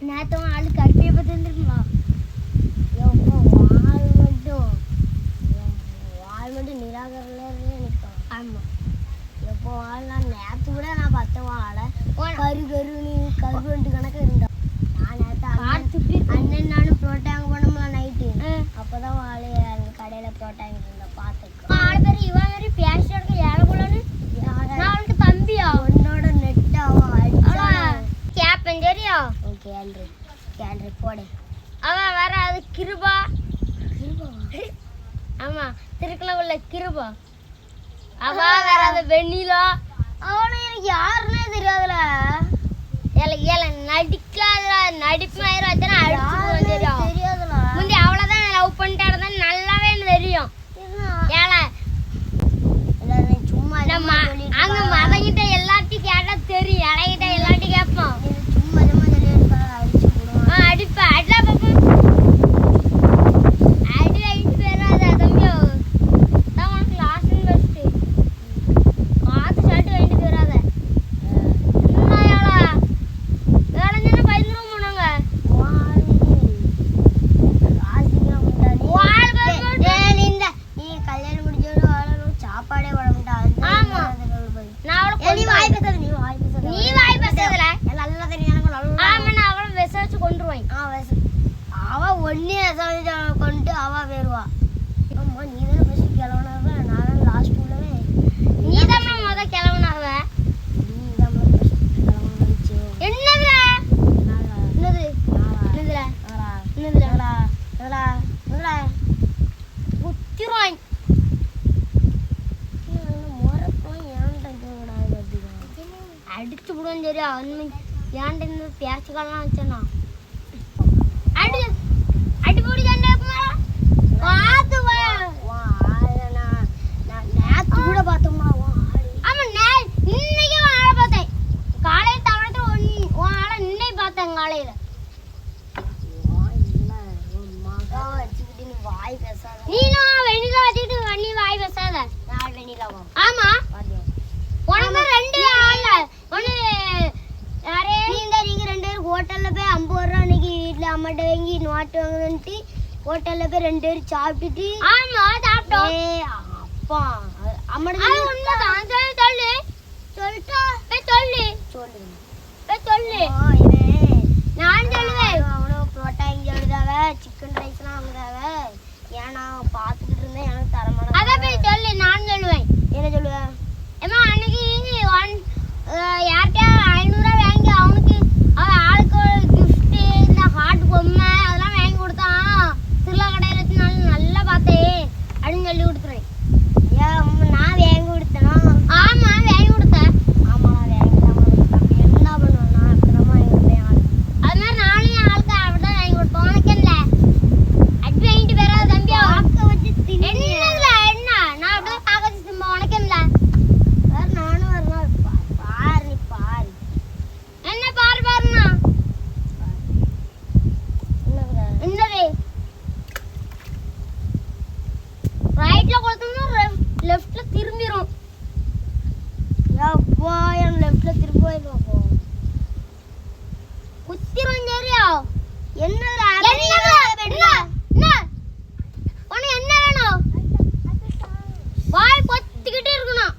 நேற்று ஆளு கருப்பியை பற்றி இருந்துருக்குமா எப்போ வால் மட்டும். வால் மட்டும் நிராகரிலே நிற்கும். ஆமாம் எப்போ வாழலாம் நேற்று கூட நான் பத்த வாழை கரு கருன்னு கருவண்டு கணக்கு இருந்தோம் நான் நேற்று கார் அண்ணன் நானும் புரோட்டாங்க போனோம்ல நைட்டு ஆ. அப்போதான் வாழை அங்கே கடையில் புரோட்டாங்க இருந்தோம் பார்த்துருக்கோம் ஆளு பேர் இவன் மாதிரி பேசி கிருபா. ஆமா திருக்குள்ள உள்ள கிருபா. அவ வேற அது வெண்ணிலா. அவனை எனக்கு யாருன்னே தெரியாதுல ஏல ஏல நடிக்காத நடிப்பு அடிச்சு தெரியும். விடுவோம் சரி அவன் ஏன்டா இந்த பேச்சுக்கெல்லாம் வச்சானா? அடி அடி போடி சண்டை பார்த்து வா. ஆமா நான் இன்னைக்கு உன் ஆளை பார்த்தேன். காலையில தவணத்துல உன் உன் ஆளை இன்னைக்கு பார்த்தேன் காலையில. நீனும் வெண்ணிலா வச்சுக்கிட்டு நீ வாய் பேசாத. ஆமா. உனக்கு ரெண்டு ஆள் ஒண்ணு யாரே ஹோட்டல்ல போய் ஐம்பது ரூபா அன்னைக்கு வீட்டுல அம்மாட்ட வாங்கி நோட்டு வாங்கணுன்ட்டு ஹோட்டல்ல போய் ரெண்டு பேரும் சாப்பிட்டுட்டு ஆமா சாப்பிட்டோம். அப்பா அம்மாட்ட அது உண்மைதான். சொல்லு சொல்லு. சொல்லிட்டா? போய் சொல்லு. சொல்லு. போய் சொல்லு. நான் சொல்லுவேன். அவனும் அவனும் புரோட்டா இங்கே எழுதாவ சிக்கன் ரைஸ்லாம் வாங்குதாவ ஏன்னா பார்த்துக்கிட்டு இருந்தேன் எனக்கு தரமான போய் சொல்லு நான் சொல்லுவேன். என்ன சொல்லுவேன் ஏமா அன்னைக்கு ஒன் யார்கிட்ட ஐநூறுரூவா வாங்கி அவனுக்கு அவன் ஆளுக்கு ஒரு gift இந்த ஹார்ட் பொம்மை அதெல்லாம் வாங்கி கொடுத்தான் திருவிழா கடையில் வச்சு நல்லா நல்லா பார்த்தேன் அப்படின்னு சொல்லி கொடுத்துருவேன் ஏன் அம்மா, நான் வாங்கி கொடுத்தேனா ஆமா வாங்கி கொடுத்தேன் ஆமா நான் வாங்கி தான் கொடுத்தேன் என்ன பண்ணுவேன் நான் அப்படிதான் வாங்கி கொடுப்பேன் அது மாதிரி நானும் என் ஆளுக்கு அப்படிதான் வாங்கி கொடுப்பேன் உனக்கு என்ன அடி வாங்கிட்டு வராது தம்பியா பார்க்க வச்சு தின்னு என்னதுல என்ன நான் அப்படியே பார்க்க வச்சு திரும்ப உனக்கு என்ன வேற நானும் ஒரு நாள் பா- பாரு நீ பாரு என்ன பாரு பாருண்ணா என்னதுடா? என்னது ரைட்ல கொடுத்தோம்னா லெஃப்ட்ல திரும்பிரும் எப்பா என் லெஃப்ட்ல திரும்ப போய் பார்ப்போம் குத்திரும் என்னது? என்ன? என்ன? உனக்கு என்ன வேணும்? வாய் பொத்திக்கிட்டு இருக்கணும்.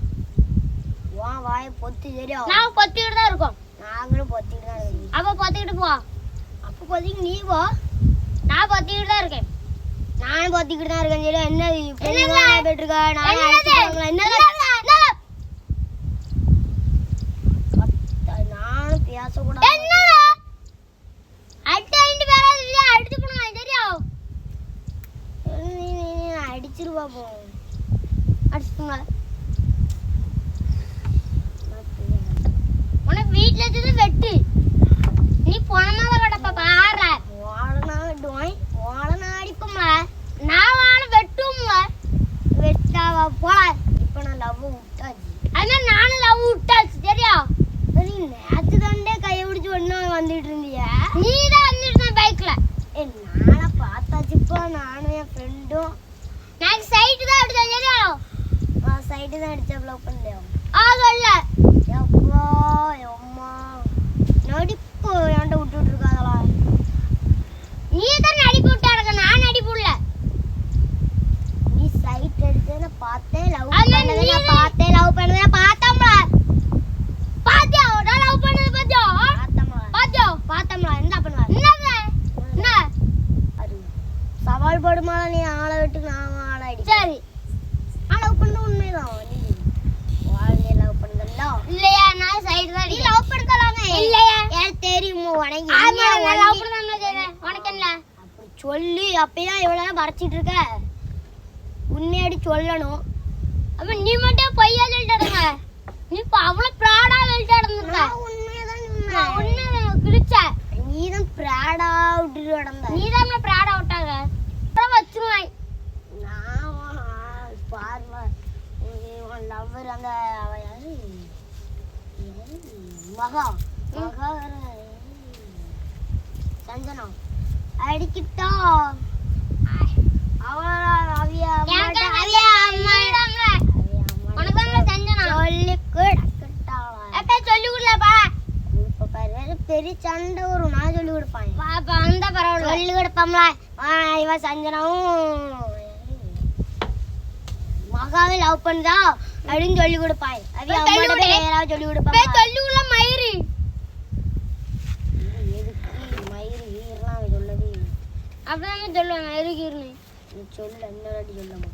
வா வாயை பொத்தி சரியா நான் பொத்திக்கிட்டு தான் இருக்கோம். நாங்களும் பொத்திக்கிட்டு தான் இருக்கோம். அப்ப பொத்திக்கிட்டு போ. அப்போ பொத்திக்கு நீ போ. நான் பொத்திக்கிட்டு தான் இருக்கேன். நானும் பொத்திக்கிட்டு தான் இருக்கேன் சரி என்னது இப்படி என்னது? வாயை போயிட்டுருக்க நானும் என்னது? அடிச்சுக்கோங்களேன். என்னது என்னது? கத்த- நானும் பேசக்கூடாது என்னடா அடி அடி வராது இல்லையா அடிச்சு போடுங்க சரியா நீ- நீ- நீ அடிச்சிரு பாப்போம் அடிச்சுங்க உனக்கு வீட்டுல வச்சது வெட்டு. நீ போனமாத கிடப்ப வெட்டுவான் வாழனா அடிப்போம்ல. நான் வாழ வெட்டுங்க வெட்டாவா போல. இப்போ நான் லவ் விட்டாச்சு. அது மாதிரி நானும் லவ் விட்டாச்சு சரியா? நீ நேத்து தாண்டே கையை பிடிச்சி ஒண்ணா வந்துட்டு இருந்தியா. நீ தான் வந்துருந்த பைக்ல ஏ நானா பார்த்தாச்சுப்பா நானும் என் ஃப்ரெண்டும் நான் നൈറ്റ് നടിച്ച ബ്ലോക്ക് ഉണ്ടോ അതല്ല എപ്പോ അമ്മ നടിപ്പോ ഞാൻ വിട്ടിട്ടിരിക്കാതളാ നീ തന്നെ നടിപ്പ് വിട്ട് നടക്ക ഞാൻ നടിപ്പുള്ള നീ സൈറ്റ് എടുത്തതിനെ പാത്തേ ലവ് പണ്ടതിനെ പാത്തേ ലവ് പണ്ടതിനെ പാത്തമ്മളാ பாத்தியா ஒரு லவ் பண்ணது பாத்தியா பாத்தியா பாத்தம்ல என்ன பண்ணுவ என்ன என்ன அது சவால் படுமா நீ ஆளை விட்டு நான் ஆளாயிடு சரி நீ லவ் பண்ணலாமே. இல்லையா. எனக்கு தெரியும் உனக்கு ஆமா நான் லவ் உனக்கு என்ன? சொல்லி அப்பயும் இவ்வளவு நேரம் மறைச்சிட்டு இருக்க. உண்மையாடி சொல்லணும். அப்ப நீ மட்டும் பொய்யா சொல்லிட்டு நீ இப்ப அவ்வளவு ப்ராடா சொல்லிட்டு இருந்திருக்க நான் உண்மையதான் கிழிச்ச நீ தான் பிராடா விட்டுட்டு கிடந்த நீ தான் ப்ராடா விட்டாங்க. அப்புறம் வச்சிருவாய் நான் பார்வா லவ்வர் அந்த அவ யாரு யாரு? மகா மகா. சஞ்சனா அடிக்கிட்டா பெரிய சண்டை வரும் நான் சொல்லி கொடுப்பேன். பாப்பா அந்த பரவாயில்ல. சொல்லி கொடுப்போம்ல. இவன் சஞ்சனாவும் மகாவே லவ் பண்ணுதா? அப்படின்னு சொல்லி கொடுப்பாய் அது அம்மாட்ட விடு. பேராவது சொல்லி கொடுப்பாங்க சொல்லி உள்ள மயிறு. எதுக்கு மயிறு ஈரெல்லாம் அவன் சொல்லது அப்படிதான் சொல்லுவேன் மயிறு கீர்னு சொல்லு வாட்டி சொல்லுமா